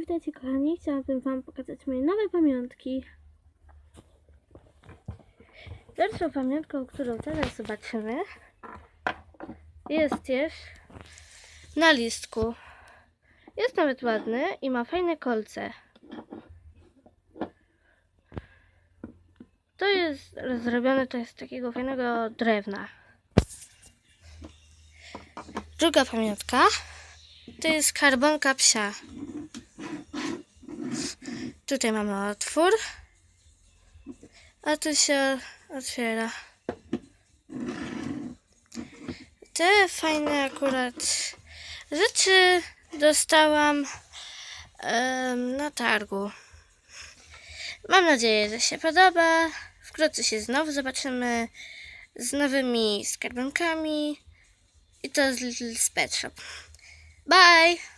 witajcie kochani. Chciałabym Wam pokazać moje nowe pamiątki. Pierwszą pamiątką, którą teraz zobaczymy, jest też na listku. Jest nawet ładny i ma fajne kolce. To jest zrobione to jest z takiego fajnego drewna. Druga pamiątka to jest karbonka psia. Tutaj mamy otwór, a tu się otwiera. Te fajne akurat rzeczy dostałam em, na targu. Mam nadzieję, że się podoba. Wkrótce się znowu zobaczymy z nowymi skarbenkami i to z, z Pet Shop. Bye!